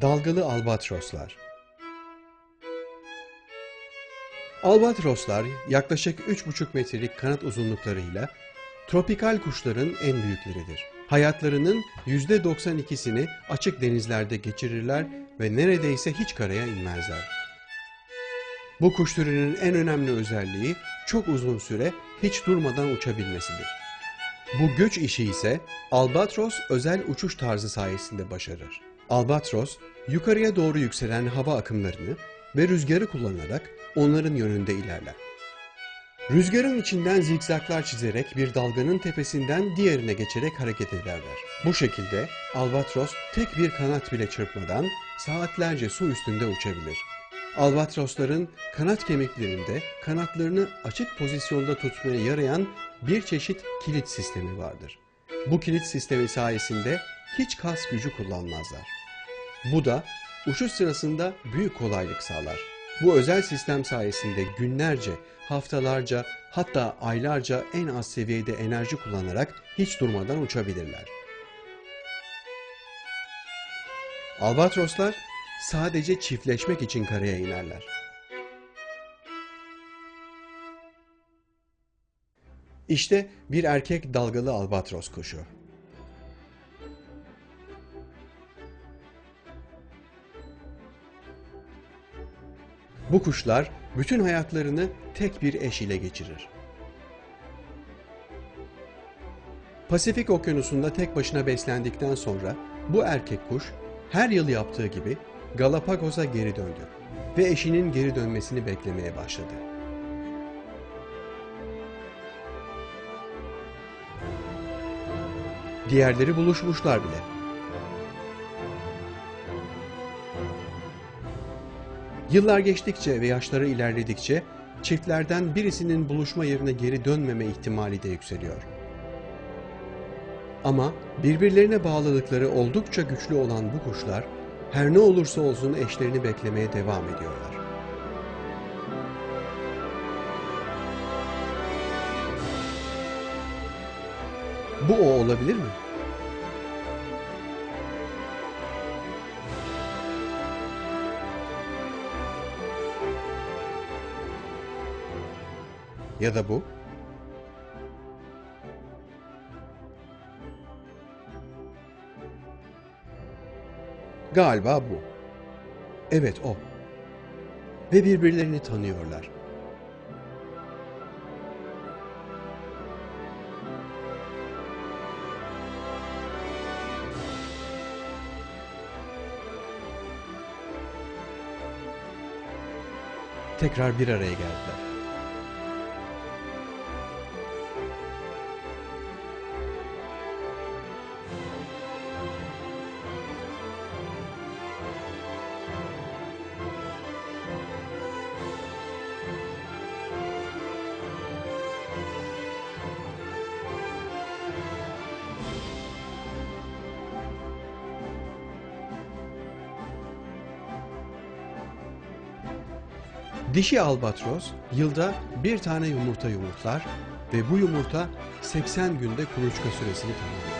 Dalgalı albatroslar Albatroslar yaklaşık 3,5 metrelik kanat uzunluklarıyla tropikal kuşların en büyükleridir. Hayatlarının %92'sini açık denizlerde geçirirler ve neredeyse hiç karaya inmezler. Bu kuş türünün en önemli özelliği çok uzun süre hiç durmadan uçabilmesidir. Bu göç işi ise albatros özel uçuş tarzı sayesinde başarır. Albatros, yukarıya doğru yükselen hava akımlarını ve rüzgarı kullanarak onların yönünde ilerler. Rüzgarın içinden zikzaklar çizerek bir dalganın tepesinden diğerine geçerek hareket ederler. Bu şekilde albatros tek bir kanat bile çırpmadan saatlerce su üstünde uçabilir. Albatrosların kanat kemiklerinde kanatlarını açık pozisyonda tutmaya yarayan bir çeşit kilit sistemi vardır. Bu kilit sistemi sayesinde hiç kas gücü kullanmazlar. Bu da uçuş sırasında büyük kolaylık sağlar. Bu özel sistem sayesinde günlerce, haftalarca hatta aylarca en az seviyede enerji kullanarak hiç durmadan uçabilirler. Albatroslar sadece çiftleşmek için karaya inerler. İşte bir erkek dalgalı albatros kuşu. Bu kuşlar bütün hayatlarını tek bir eş ile geçirir. Pasifik Okyanusu'nda tek başına beslendikten sonra bu erkek kuş her yıl yaptığı gibi Galapagos'a geri döndü ve eşinin geri dönmesini beklemeye başladı. Diğerleri buluşmuşlar bile. Yıllar geçtikçe ve yaşları ilerledikçe çiftlerden birisinin buluşma yerine geri dönmeme ihtimali de yükseliyor. Ama birbirlerine bağlılıkları oldukça güçlü olan bu kuşlar her ne olursa olsun eşlerini beklemeye devam ediyorlar. Bu o olabilir mi? Ya da bu? Galiba bu. Evet o. Ve birbirlerini tanıyorlar. Tekrar bir araya geldiler. Dişi albatros yılda bir tane yumurta yumurtlar ve bu yumurta 80 günde kuluçka süresini tamamlar.